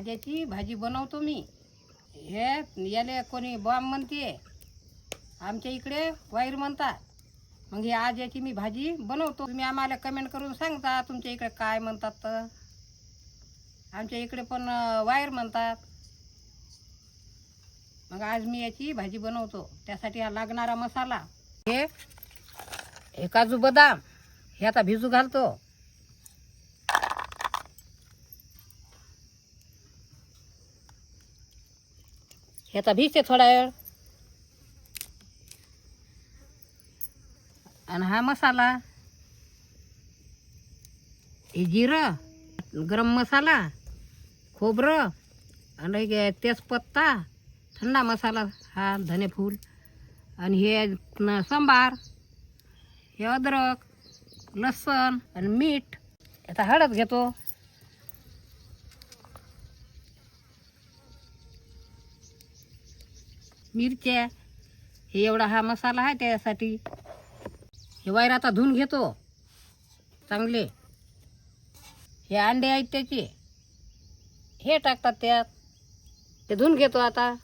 आज्याची भाजी बनवतो मी. हे याले कोणी बॉम्ब म्हणते आमच्या इकडे वाईर म्हणतात. मग हे आज याची मी भाजी बनवतो. तुम्ही आम्हाला कमेंट करून सांगता तुमच्या इकडे काय म्हणतात तर. आमच्या इकडे पण वायर म्हणतात. मग आज मी याची भाजी बनवतो. त्यासाठी हा लागणारा मसाला. हे हे काजू बदाम. हे आता भिजू घालतो. ह्याचा भिजते थोडा वेळ. आणि हा मसाला. हे जिरं गरम मसाला खोबरं आणि तेजपत्ता थंडा मसाला हा धनेफूल आणि हे सांबार हे अद्रक लसण आणि मीठ. आता हळद घेतो. मिरच्या. हे एवढा हा मसाला आहे त्यासाठी. हे वायर आता धुवून घेतो. चांगले. हे अंडे आहेत त्याचे. हे टाकतात त्यात. ते धुवून घेतो आता.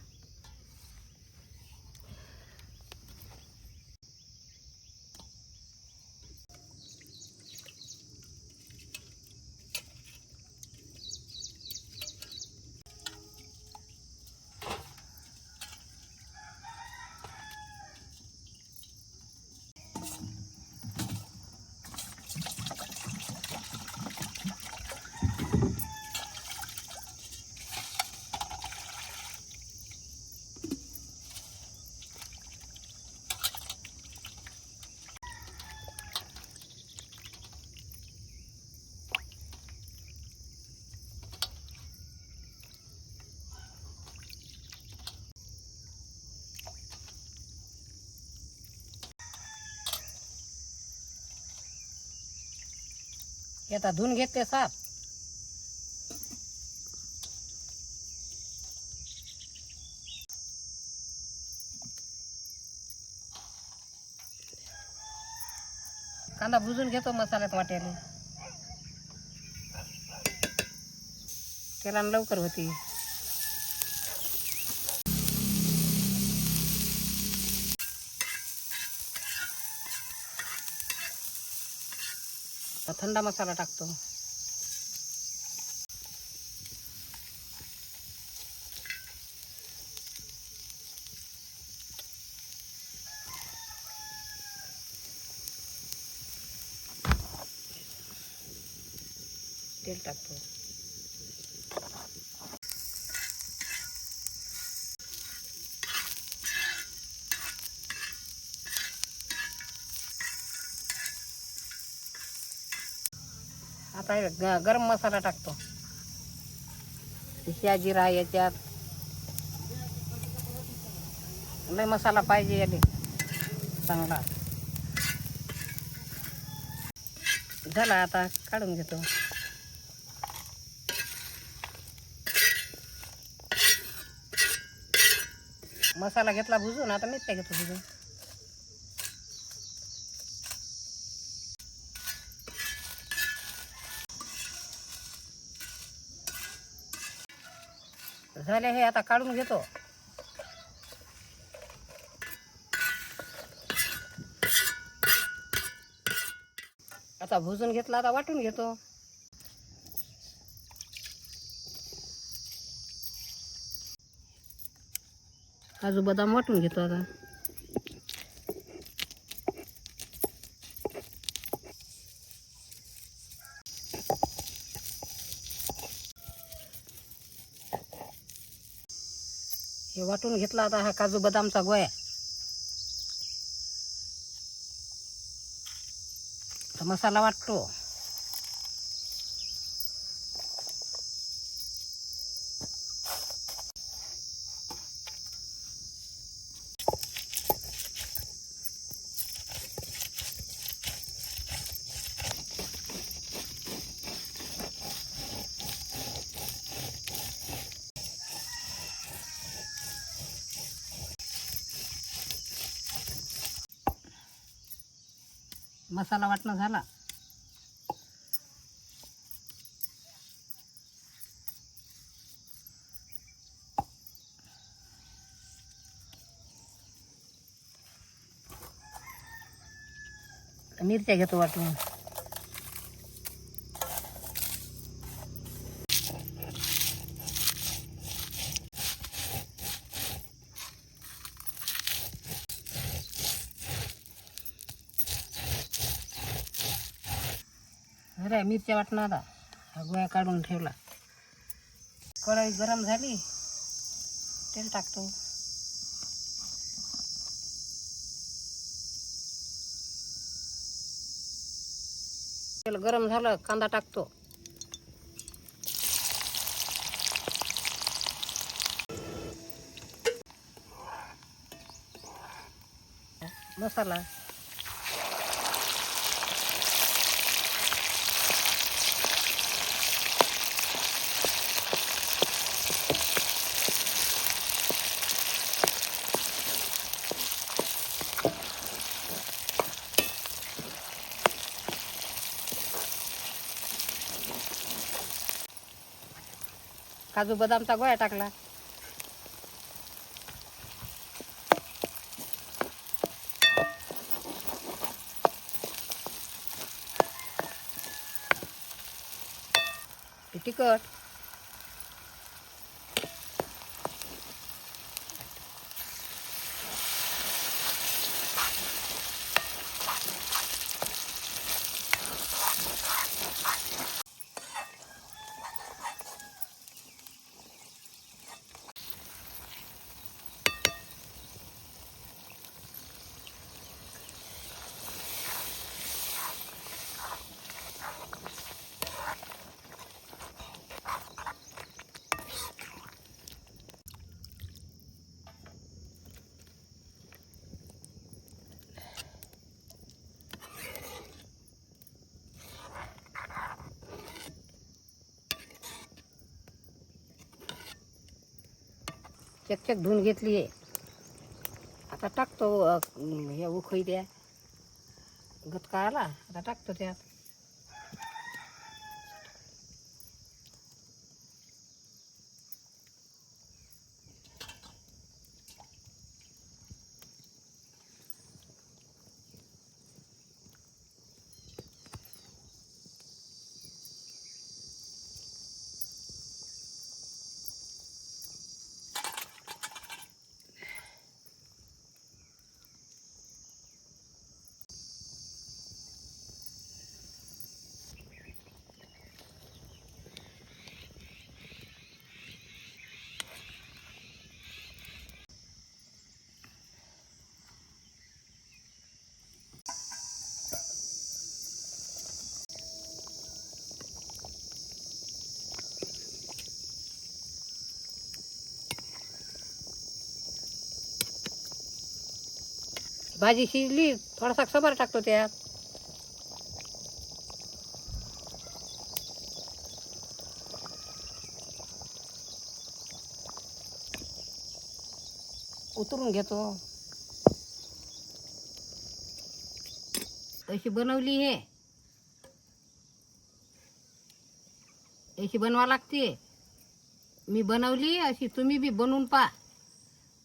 येता आता धुवून घेते साप. कांदा भुजून घेतो मसाल्यात वाट्याने. त्याला लवकर होती. थंडा मसाला टाकतो. तेल टाकतो. आता हे ग- गरम मसाला टाकतो. शिया जिरा याच्यात. लय मसाला पाहिजे याने चांगला. झाला आता काढून घेतो. मसाला घेतला भुजून आता मिरच्या घेतो भुजून. झाले हे आता काढून घेतो. आता भुजून घेतला आता वाटून घेतो. काजू बदाम वाटून घेतो आता. वाटून घेतला आता हा काजू बदामचा गोया तर मसाला वाटतो. मसाला वाटणं झाला. मिरच्या घेतो वाटून. अरे मिरच्या वाटणार आता. हा गोळ्या काढून ठेवला. कढई गरम झाली. तेल टाकतो. तेल गरम झालं कांदा टाकतो. मसाला. काजू बदामचा गोळ्या टाकला. तिखट. चकचक धुवून घेतली आहे. आता टाकतो हे उखळी द्या. गतकाळाला आता टाकतो त्यात. भाजी शिजली थोडासा सबर टाकतो त्यात. उतरून घेतो. अशी बनवली हे. अशी बनवा लागते. मी बनवली अशी तुम्ही बी बनवून पहा.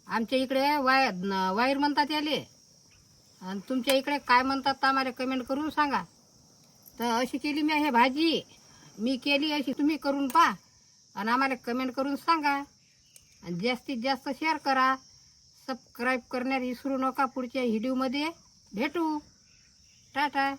आमच्या इकडे वाय वायर म्हणतात याले. आणि तुमच्या इकडे काय म्हणतात तर आम्हाला कमेंट करून सांगा. तर अशी केली मी हे भाजी. मी केली अशी तुम्ही करून पहा. आणि आम्हाला कमेंट करून सांगा. आणि जास्तीत जास्त शेअर करा. सबस्क्राईब करण्यात विसरू नका पुढच्या व्हिडिओमध्ये भेटू. टाटा.